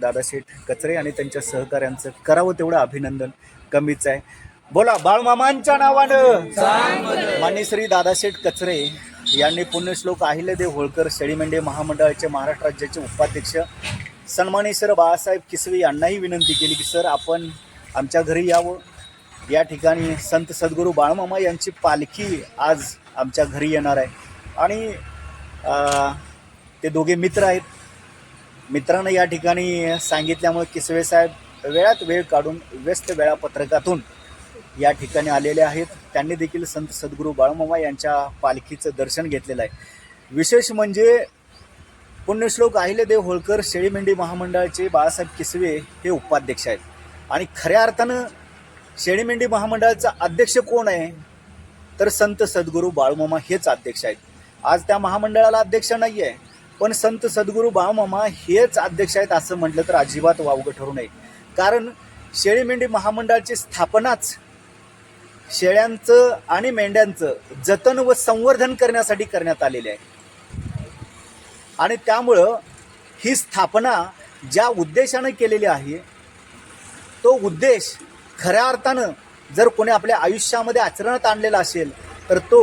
दादाशेठ कचरे आणि त्यांच्या सहकाऱ्यांचं करावं तेवढं अभिनंदन कमीच आहे. बोला बाळमामांच्या नावानं. मान्य श्री दादाशेठ कचरे यांनी पुण्यश्लोक अहिल्यादेव होळकर शेळीमेंढे महामंडळाचे महाराष्ट्र राज्याचे उपाध्यक्ष सन्माननीय सर बाळासाहेब किसवे यांनाही विनंती केली की सर आपण आमच्या घरी यावं. या ठिकाणी संत सद्गुरू बाळमामा यांची पालखी आज आमच्या घरी येणार आहे. आणि ते दोघे मित्र आहेत. मित्रांनो या ठिकाणी सांगितल्यामुळे किसवे साहेब वेळात वेळ काढून व्यस्त वेळापत्रकातून या ठिकाणी आलेले आहेत. त्यांनी देखील संत सद्गुरू बाळमामा यांच्या पालखीचं दर्शन घेतलेलं आहे. विशेष म्हणजे पुण्यश्लोक अहिलेदेव होळकर शेळीमेंढी महामंडळाचे बाळासाहेब किसवे हे उपाध्यक्ष आहेत. आणि खऱ्या अर्थानं शेळीमेंढी महामंडळाचा अध्यक्ष कोण आहे? तर संत सद्गुरू बाळमामा हेच अध्यक्ष आहेत. आज त्या महामंडळाला अध्यक्ष नाही आहे पण संत सद्गुरू बाळमामा हेच अध्यक्ष आहेत असं म्हटलं तर अजिबात वावगं ठरू नये. कारण शेळीमेंढी महामंडळाची स्थापनाच शेळ्यांचं आणि मेंढ्यांचं जतन व संवर्धन करण्यासाठी करण्यात आलेले आहे. आणि त्यामुळं ही स्थापना ज्या उद्देशानं केलेली आहे तो उद्देश खऱ्या अर्थानं जर कोणी आपल्या आयुष्यामध्ये आचरणात आणलेला असेल तर तो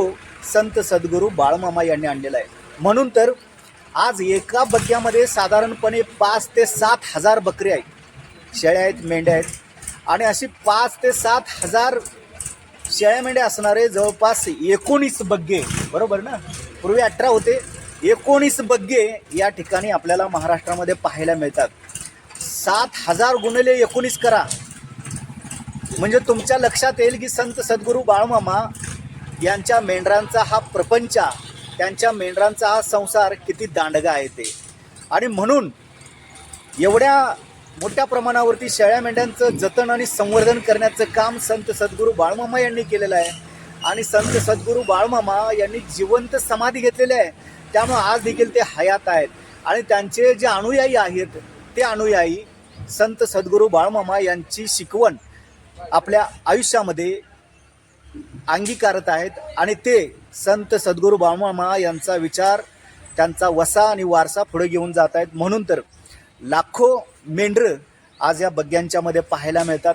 संत सद्गुरू बाळमामा यांनी आणलेला आहे. म्हणून तर आज एका बग्ग्यामध्ये साधारणपणे पाच ते सात हजार बकरी आहेत. शेळ्या आहेत मेंढ्या आहेत. आणि अशी पाच ते सात हजार शेळ्या मेंढ्या असणारे जवळपास एकोणीस बग्गे बरोबर ना? पूर्वी अठरा होते. एकोणीस बग्गे या ठिकाणी आपल्याला महाराष्ट्रामध्ये पाहायला मिळतात. सात हजार गुणिले एकोणीस करा. म्हणजे तुमच्या लक्षात येईल की संत सद्गुरू बाळमामा यांच्या मेंढरांचा हा प्रपंच त्यांच्या मेंढरांचा हा संसार किती दांडगा आहे ते. आणि म्हणून एवढ्या मोठ्या प्रमाणावरती शेळ्या मेंढ्यांचं जतन आणि संवर्धन करण्याचं काम संत सद्गुरू बाळमामा यांनी केलेलं आहे. आणि संत सद्गुरू बाळमामा यांनी जिवंत समाधी घेतलेली आहे. त्यामुळं आज देखील ते हयात आहेत. आणि त्यांचे जे अनुयायी आहेत ते अनुयायी संत सद्गुरू बाळमामा यांची शिकवण आपल्या आयुष्यामध्ये अंगीकारत आहेत. आणि ते संत सद्गुरू बाळमामा यांचा विचार त्यांचा वसा आणि वारसा पुढे घेऊन जात आहेत. म्हणून तर लाखो मेंढरं आज या बग्यांच्यामध्ये पाहायला मिळतात.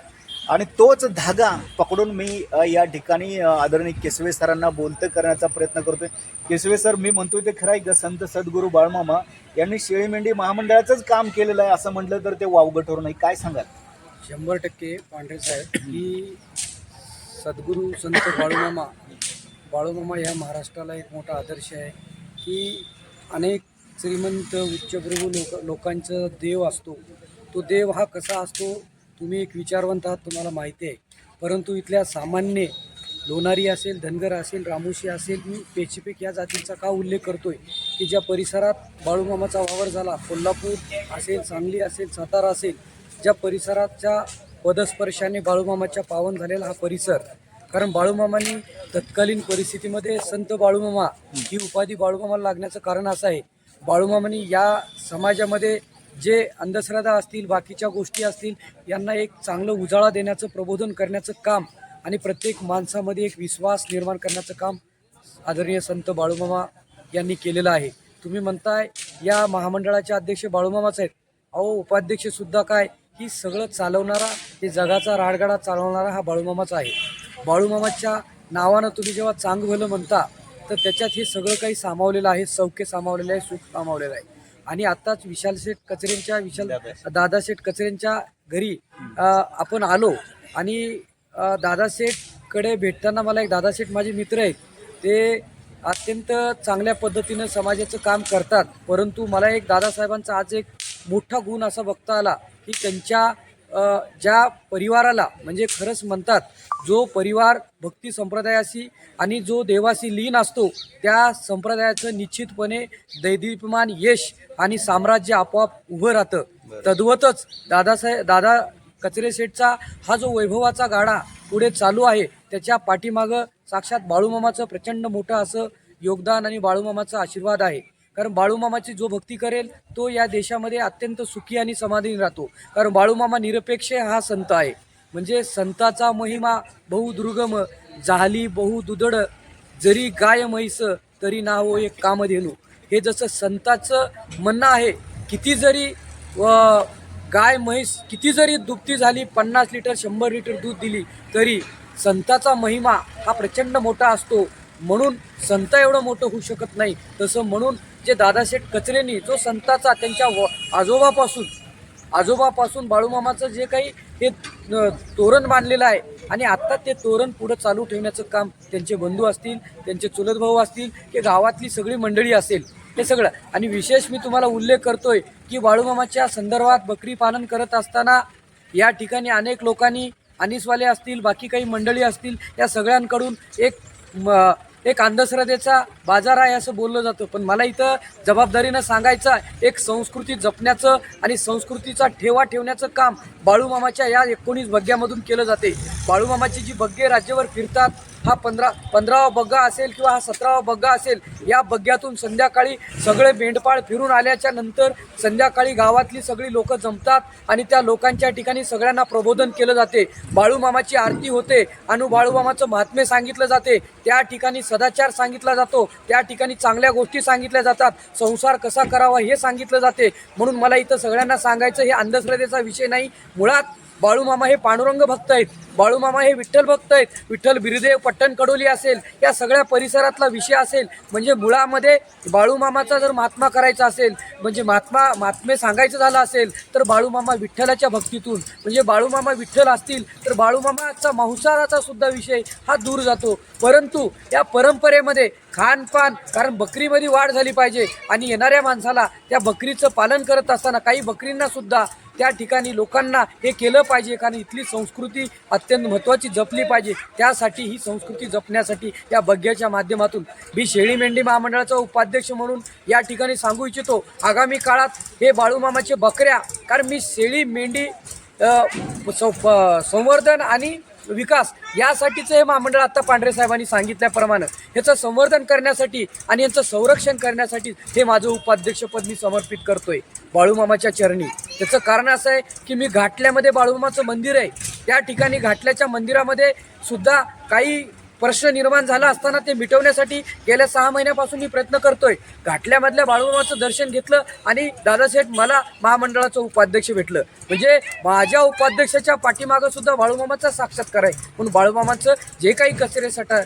आणि तोच धागा पकडून मी या ठिकाणी आदरणीय केसवे सरांना बोलतं करण्याचा प्रयत्न करतोय. केसवे सर मी म्हणतोय ते खरं आहे का? संत सद्गुरू बाळमामा यांनी शेळी मेंढी महामंडळाचंच काम केलेलं आहे असं म्हटलं तर ते वावगं ठरू नाही काय सांगाल? शंभर टक्के पांढरे साहेब की सद्गुरू संत बाळूमामा बाळूमामा ह्या महाराष्ट्राला एक मोठा आदर्श आहे की अनेक श्रीमंत उच्चप्रभू लोक लोकांचा देव असतो. तो देव हा कसा असतो? तुम्ही एक विचारवंत आहात तुम्हाला माहिती आहे. परंतु इथल्या सामान्य लोणारी असेल धनगर असेल रामोशी असेल मी पेचिपेक या जातींचा का उल्लेख करतोय? की ज्या परिसरात बाळूमामाचा वावर झाला कोल्हापूर असेल सांगली असेल सातारा असेल ज्या परिसराच्या पदस्पर्शाने बाळूमामाच्या पावन झालेला हा परिसर कारण बाळूमामांनी तत्कालीन परिस्थितीमध्ये संत बाळूमामा ही उपाधी बाळूमामाला लागण्याचं कारण असं आहे. बाळूमामांनी या समाजामध्ये जे अंधश्रद्धा असतील बाकीच्या गोष्टी असतील यांना एक चांगलं उजाळा देण्याचं प्रबोधन करण्याचं काम आणि प्रत्येक माणसामध्ये एक विश्वास निर्माण करण्याचं काम आदरणीय संत बाळूमामा यांनी केलेलं आहे. तुम्ही म्हणताय या महामंडळाचे अध्यक्ष बाळूमामाच आहेत. अहो उपाध्यक्ष सुद्धा काय? ही सगळं चालवणारा हे जगाचा राडगाडा चालवणारा हा बाळूमामाच आहे. बाळूमामाच्या नावानं तुम्ही जेव्हा चांग भलं म्हणता तर त्याच्यात हे सगळं काही सामावलेलं आहे सौख्य सामावलेलं आहे सुख सामावलेलं आहे. आणि आत्ताच विशाल शेठ कचरेंच्या विशाल दादा शेठ कचरेंच्या घरी आपण आलो आणि अ, दादा शेठकडे भेटताना मला एक दादा शेठ माझे मित्र आहेत ते अत्यंत चांगल्या पद्धतीनं समाजाचं काम करतात. परंतु मला एक दादासाहेबांचा आज एक मोठा गुण असा बघता आला की त्यांच्या ज्या परिवाराला म्हणजे खरंच म्हणतात जो परिवार भक्ती संप्रदायाशी आणि जो देवाशी लीन असतो त्या संप्रदायाचं निश्चितपणे दैदीप्यमान यश आणि साम्राज्य आपोआप उभं राहतं. तद्वतच दादासाहेब दादा कचरे शेठचा हा जो वैभवाचा गाडा पुढे चालू आहे त्याच्या पाठीमागं साक्षात बाळूमामाचं प्रचंड मोठं असं योगदान आणि बाळूमामाचा आशीर्वाद आहे. कारण बाळूमामाची जो भक्ती करेल तो या देशामध्ये अत्यंत सुखी आणि समाधानी राहतो. कारण बाळूमामा निरपेक्ष हा संत आहे. म्हणजे संताचा महिमा बहुदुर्गम झाली बहुदुदड जरी गाय म्हैस तरी ना हो एक कामधेनू. हे जसं संताचं म्हणणं आहे किती जरी व गाय म्हैस किती जरी दुभती झाली पन्नास लिटर शंभर लिटर दूध दिली तरी संताचा महिमा हा प्रचंड मोठा असतो. म्हणून संत एवढं मोठं होऊ शकत नाही. तसं म्हणून जे दादाशेठ कचरेनी जो संताचा त्यांच्या व आजोबापासून आजोबापासून बाळूमामाचं जे काही हे तोरण बांधलेलं आहे आणि आत्ता ते तोरण पुढं चालू ठेवण्याचं काम त्यांचे बंधू असतील त्यांचे चुलत भाऊ असतील की गावातली सगळी मंडळी असेल हे सगळं. आणि विशेष मी तुम्हाला उल्लेख करतोय की बाळूमामाच्या संदर्भात बकरी पालन करत असताना या ठिकाणी अनेक लोकांनी अनिसवाले असतील बाकी काही मंडळी असतील या सगळ्यांकडून एक म- एक अंधश्रद्धेचा बाजार आहे असं बोललं जातं. पण मला इथं जबाबदारीनं सांगायचं आहे, एक संस्कृती जपण्याचं आणि संस्कृतीचा ठेवा ठेवण्याचं काम बाळूमामाच्या या एकोणीस बग्ग्यामधून केलं जाते. बाळूमामाची जी बग्गे राज्यभर फिरतात हा पंधरा पंधरावा बग्गा असेल किंवा हा सतरावा बग्गा असेल या बग्ग्यातून संध्याकाळी सगळे मेंढपाळ फिरून आल्याच्यानंतर संध्याकाळी गावातली सगळी लोक जमतात आणि त्या लोकांच्या ठिकाणी सगळ्यांना प्रबोधन केलं जाते. बाळूमामाची आरती होते आणि बाळूमामाचं महात्म्य सांगितलं जाते. त्या ठिकाणी सदाचार सांगितला जातो. त्या ठिकाणी चांगल्या गोष्टी सांगितल्या जातात. संसार कसा करावा हे सांगितलं जाते. म्हणून मला इथं सगळ्यांना सांगायचं हे अंधश्रद्धेचा विषय नाही. मुळात बाळूमामा हे पांडुरंग भक्त आहेत. बाळूमामा हे विठ्ठल भक्त आहेत. विठ्ठल बिरदेव पट्टण कडोली असेल या सगळ्या परिसरातला विषय असेल म्हणजे मुळामध्ये बाळूमामाचा जर महात्मा करायचा असेल म्हणजे महात्मा महात्मे सांगायचं झालं असेल तर बाळूमामा विठ्ठलाच्या भक्तीतून म्हणजे बाळूमामा विठ्ठल असतील तर बाळूमामाचा मांसाहाराचा सुद्धा विषय हा दूर जातो. परंतु या परंपरेमध्ये खानपान कारण बकरीमध्ये वाढ झाली पाहिजे आणि येणाऱ्या माणसाला त्या बकरीचं पालन करत असताना काही बकरींना सुद्धा त्या ठिकाणी लोकांना हे केलं पाहिजे कारण इथली संस्कृती अत्यंत महत्त्वाची जपली पाहिजे. त्यासाठी ही संस्कृती जपण्यासाठी या बग्ग्याच्या माध्यमातून मी शेळी मेंढी महामंडळाचा उपाध्यक्ष म्हणून या ठिकाणी सांगू इच्छितो. आगामी काळात हे बाळूमामाचे बकऱ्या कारण मी शेळी मेंढी प- संवर्धन आणि विकास यासाठीचं हे महामंडळ आत्ता पांढरे साहेबांनी सांगितल्याप्रमाणे ह्याचं संवर्धन करण्यासाठी आणि यांचं संरक्षण करण्यासाठी हे माझं उपाध्यक्षपद मी समर्पित करतोय. बाळूमामाच्या चरणी. त्याचं कारण असं आहे की मी घाटल्यामध्ये बाळूमामाचं मंदिर आहे. त्या ठिकाणी घाटल्याच्या मंदिरामध्ये सुद्धा काही प्रश्न निर्माण झाला असताना ते मिटवण्यासाठी गेल्या सहा महिन्यापासून मी प्रयत्न करतोय. घाटल्यामधल्या बाळूमामाचं दर्शन घेतलं आणि दादासाहेब मला महामंडळाचं उपाध्यक्ष भेटलं. म्हणजे माझ्या उपाध्यक्षाच्या पाठीमागं सुद्धा बाळूमामाचा साक्षात्कार आहे. म्हणून बाळूमामाचं जे काही कचरे सटा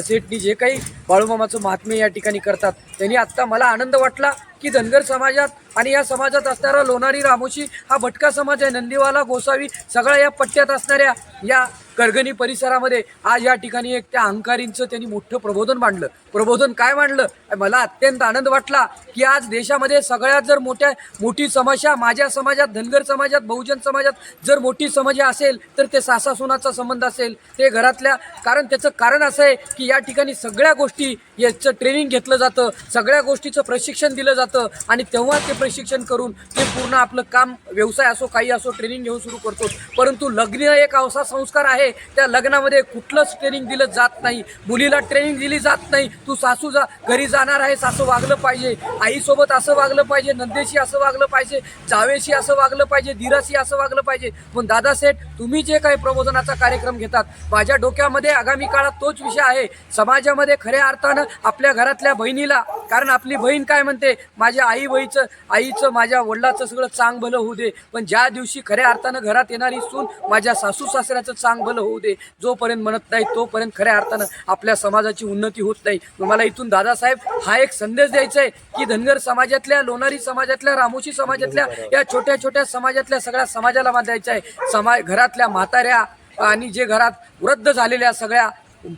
सेठनी जे काही बाळूमामाचं महात्म्य या ठिकाणी करतात त्यांनी आत्ता मला आनंद वाटला की धनगर समाजात आणि या समाजात असणारा लोणारी रामोशी हा भटका समाज आहे. नंदीवाला गोसावी सगळ्या या पट्ट्यात असणाऱ्या या करगणी परिसरामध्ये आज या ठिकाणी एक त्या अहंकारींचं त्यांनी मोठं प्रबोधन मांडलं. प्रबोधन काय मांडलं? मला अत्यंत आनंद वाटला की आज देशामध्ये सगळ्यात जर मोठ्या मोठी समस्या माझ्या समाजात धनगर समाजात बहुजन समाजात जर मोठी समस्या असेल तर ते सासासुनाचा संबंध असेल ते घरातल्या कारण त्याचं कारण असं आहे की या ठिकाणी सगळ्या गोष्टी याचं ट्रेनिंग घेतलं जातं सगळ्या गोष्टीचं प्रशिक्षण दिलं जातं आणि तेव्हा ते प्रशिक्षण करून ते पूर्ण आपलं काम व्यवसाय असो काही असो ट्रेनिंग घेऊन सुरू करतो. परंतु लग्न एक असा संस्कार आहे त्या लग्नामध्ये कुठलंच ट्रेनिंग दिलं जात नाही. मुलीला ट्रेनिंग दिली जात नाही. तू सासू जा घरी जाणार आहेस असं वागलं पाहिजे. आईसोबत असं वागलं पाहिजे नंदेशी असं वागलं पाहिजे जावेशी असं वागलं पाहिजे धीराशी असं वागलं पाहिजे. पण दादासाहेब तुम्ही जे काही प्रबोधनाचा कार्यक्रम घेतात माझ्या डोक्यामध्ये आगामी काळात तोच विषय आहे. समाजामध्ये खऱ्या अर्थानं आपल्या घरातल्या बहिणीला. कारण आपली बहीण काय म्हणते माझ्या आई बहीचं आईचं माझ्या वडिलाचं सगळं चांग भलं होऊ दे. पण ज्या दिवशी खऱ्या अर्थानं घरात येणारी सून माझ्या सासू सासऱ्याचं चांग भलं होऊ दे. जोपर्यंत म्हणत नाही तोपर्यंत खऱ्या अर्थानं आपल्या समाजाची उन्नती होत नाही. मला इथून दादासाहेब हा एक संदेश द्यायचा आहे की धनगर समाजातल्या लोणारी समाजातल्या रामोशी समाजातल्या या छोट्या छोट्या समाजातल्या सगळ्या समाजाला द्यायचं आहे समाज घरातल्या म्हाताऱ्या आणि जे घरात वृद्ध झालेल्या सगळ्या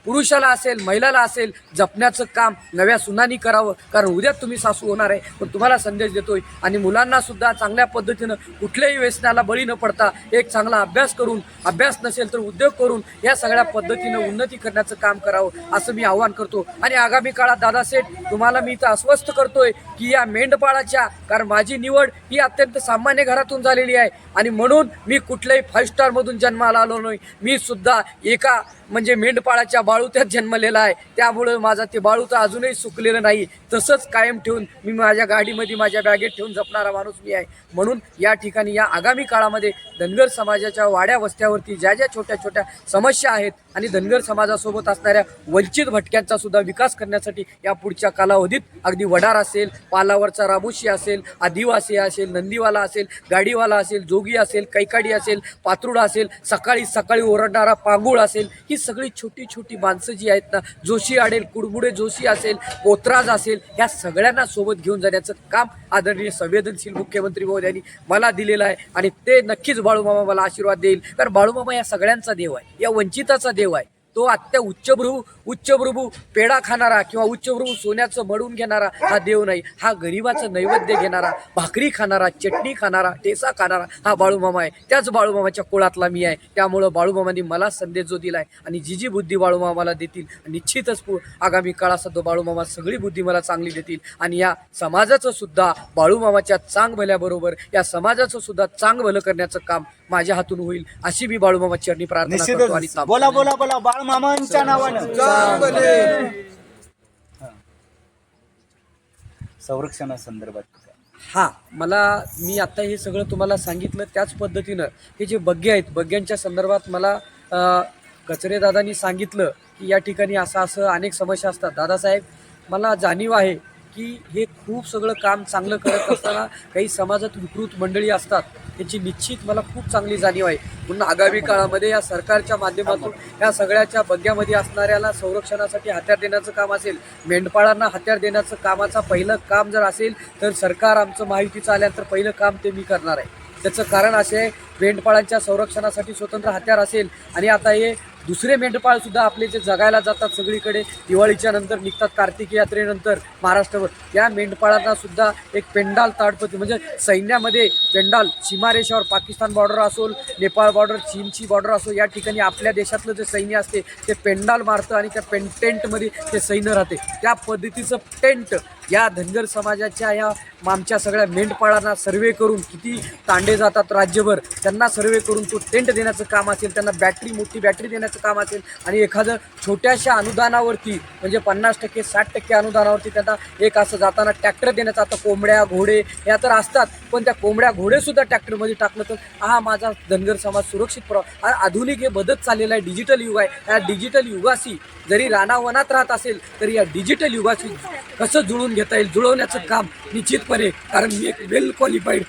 पुरुषाला असेल महिलाला असेल जपण्याचं काम नव्या सुनानी करावं. कारण उद्या तुम्ही सासू होणार आहे पण तुम्हाला संदेश देतोय. आणि मुलांना सुद्धा चांगल्या पद्धतीनं कुठल्याही व्यसनाला बळी न पडता एक चांगला अभ्यास करून अभ्यास नसेल तर उद्योग करून या सगळ्या पद्धतीनं उन्नती करण्याचं काम करावं असं मी आवाहन करतो. आणि आगामी काळात दादासेठ तुम्हाला मी इथं अस्वस्थ करतोय की या मेंढपाळाच्या कारण माझी निवड ही अत्यंत सामान्य घरातून झालेली आहे. आणि म्हणून मी कुठल्याही फाईव्ह स्टारमधून जन्माला आलो नाही. मी सुद्धा एका म्हणजे मेंढपाळाच्या बाळूत्यात जन्मलेला आहे. त्यामुळं माझा ते बाळूचं अजूनही सुकलेलं नाही. तसंच कायम ठेवून मी माझ्या गाडीमध्ये माझ्या बॅगेत ठेवून जपणारा माणूस मी आहे. म्हणून या ठिकाणी या आगामी काळामध्ये धनगर समाजाच्या वाड्या वस्त्यावरती ज्या ज्या छोट्या छोट्या समस्या आहेत आणि धनगर समाजासोबत असणाऱ्या वंचित भटक्यांचा सुद्धा विकास करण्यासाठी या पुढच्या कालावधीत अगदी वडार असेल पालावरचा रामुशी असेल आदिवासी असेल नंदीवाला असेल गाडीवाला असेल जोगी असेल कैकाडी असेल पात्रुडा असेल सकाळी सकाळी ओरडणारा पांगुळ असेल ही सगळी छोटी छोटी माणसं जी आहेत ना जोशी आडेल कुडबुडे जोशी असेल पोत्राज असेल ह्या सगळ्यांना सोबत घेऊन जाण्याचं काम आदरणीय संवेदनशील मुख्यमंत्री महोदयांनी मला दिलेलं आहे. आणि ते नक्कीच बाळूमामा मला आशीर्वाद देईल. कारण बाळूमामा या सगळ्यांचा देव आहे. या वंचिताचा देव आहे. तो आत्या उच्चभ्रू उच्चभ्रभू पेढा खाणारा किंवा उच्चभ्रू सोन्याचं मडून घेणारा हा देव नाही. हा गरिबाचं नैवेद्य घेणारा भाकरी खाणारा चटणी खाणारा ठेसा खाणारा हा बाळूमामा आहे. त्याच बाळूमामाच्या कुळातला मी आहे. त्यामुळं बाळूमामाने मला संदेश जो दिला आहे आणि जी जी बुद्धी बाळूमामाला देतील निश्चितच आगामी काळात तो बाळूमामा सगळी बुद्धी मला चांगली देतील. आणि या समाजाचं सुद्धा बाळूमामाच्या चांग भल्याबरोबर या समाजाचं सुद्धा चांग भलं करण्याचं काम माझ्या हातून होईल अशी मी बाळूमामा चरणी प्रार्थना करतो आणि निश्चितच. बोला बोला बोला बाळ मामांच्या नावानं. हा. संरक्षणासंदर्भात हा मला मी आता हे सगळं तुम्हाला सांगितलं त्याच पद्धतीनं. हे जे बग्गे आहेत बग्ग्यांच्या संदर्भात मला अ, कचरे दादांनी सांगितलं की या ठिकाणी असं असं अनेक समस्या असतात. दादासाहेब मला जाणीव आहे की हे खूप सगळं काम चांगलं करत असताना काही समाजात विकृत मंडळी असतात याची निश्चित मला खूप चांगली जाणीव आहे. म्हणून आगामी काळामध्ये या सरकारच्या माध्यमातून या सगळ्याच्या बग्ग्यामध्ये असणाऱ्याला संरक्षणासाठी हत्यार देण्याचं काम असेल मेंढपाळांना हत्यार देण्याचं कामाचं पहिलं काम जर असेल तर सरकार आमचं माहितीचं आल्यानंतर पहिलं काम ते मी करणार आहे. त्याचं कारण असे आहे मेंढपाळांच्या संरक्षणासाठी स्वतंत्र हत्यार असेल आणि आता हे दुसरे मेंढपाळ सुद्धा आपले जे जगायला जातात सगळीकडे दिवाळीच्या नंतर निघतात कार्तिक यात्रेनंतर महाराष्ट्रभर या मेंढपाळांना सुद्धा एक पेंडाल ताडपती म्हणजे सैन्यामध्ये पेंडाल सीमारेषावर पाकिस्तान बॉर्डर असो नेपाळ बॉर्डर चीनची बॉर्डर असो या ठिकाणी आपल्या देशातलं जे सैन्य असते ते पेंडाल मारतं आणि त्या पें टेंटमध्ये ते सैन्य राहते. त्या पद्धतीचं टेंट या धनगर समाजाच्या या आमच्या सगळ्या मेंढपाळांना सर्वे करून किती तांडे जातात राज्यभर त्यांना सर्वे करून तो टेंट देण्याचं काम असेल त्यांना बॅटरी मोठी बॅटरी देण्याचं काम असेल आणि एखादं छोट्याशा अनुदानावरती म्हणजे पन्नास टक्के साठ टक्के अनुदानावरती त्यांना एक असं जाताना ट्रॅक्टर देण्याचं आता कोंबड्या घोडे या तर असतात पण त्या कोंबड्या घोडेसुद्धा ट्रॅक्टरमध्ये टाकलं तर हा माझा धनगर समाज सुरक्षित प्रवा आधुनिक हे बदत चाललेलं आहे डिजिटल युग आहे. या डिजिटल युगाशी जरी रानावनात राहत असेल तरी या डिजिटल युगाशी कसं जुळून घेता येईल. जुळवण्याचं काम निश्चितपणे कारण मी एक वेल क्वालिफाईड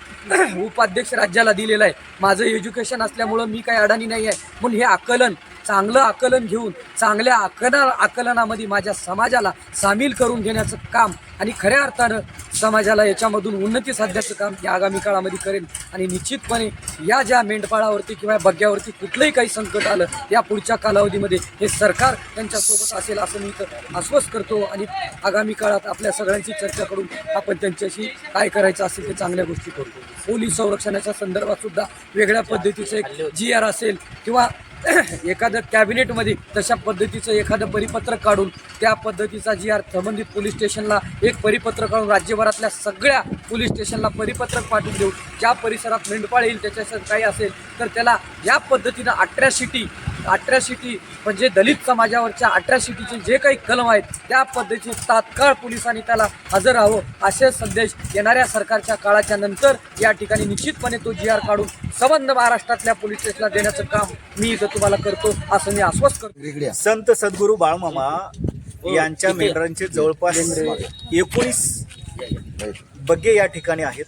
उपाध्यक्ष राज्याला दिलेलं आहे. माझं एज्युकेशन असल्यामुळं मी काही अडाणी नाही आहे म्हणून हे आकलन चांगलं आकलन घेऊन चांगल्या आकना आकलनामध्ये माझ्या समाजाला सामील करून घेण्याचं काम आणि खऱ्या अर्थानं समाजाला याच्यामधून उन्नती साधण्याचं काम या आगामी काळामध्ये करेन. आणि निश्चितपणे या ज्या मेंढपाळावरती किंवा बग्ग्यावरती कुठलंही काही संकट आलं या पुढच्या कालावधीमध्ये हे सरकार त्यांच्यासोबत असेल असं मी तर आश्वस्त करतो. आणि आगामी काळात आपल्या सगळ्यांची चर्चा करून आपण त्यांच्याशी काय करायचं असेल ते चांगल्या गोष्टी करतो पोलीस संरक्षणाच्या संदर्भात सुद्धा वेगळ्या पद्धतीचं एक जी आर असेल किंवा एखादं कॅबिनेटमध्ये तशा पद्धतीचं एखादं परिपत्रक काढून त्या पद्धतीचा जी आर संबंधित पोलीस स्टेशनला एक परिपत्रक काढून राज्यभरातल्या सगळ्या पोलीस स्टेशनला परिपत्रक पाठवून देऊ ज्या परिसरात मेंढपाळ येईल त्याच्या काही असेल तर त्याला या पद्धतीनं अट्रॅसिटी अट्रॅसिटी म्हणजे दलित समाजावरच्या अट्रॅसिटीचे जे काही कलम आहेत त्या पद्धतीचे तात्काळ पोलिसांनी त्याला हजर राहावं असे संदेश येणाऱ्या सरकारच्या काळाच्या नंतर या ठिकाणी निश्चितपणे तो जी आर काढून संबंध महाराष्ट्रातल्या पोलीस स्टेशनला देण्याचं काम मी इथं तुम्हाला करतो असं मी आश्वस्त करतो. संत सद्गुरू बाळमामा यांच्या मेंढरांचे जवळपास एकोणीस बग्गे या ठिकाणी आहेत.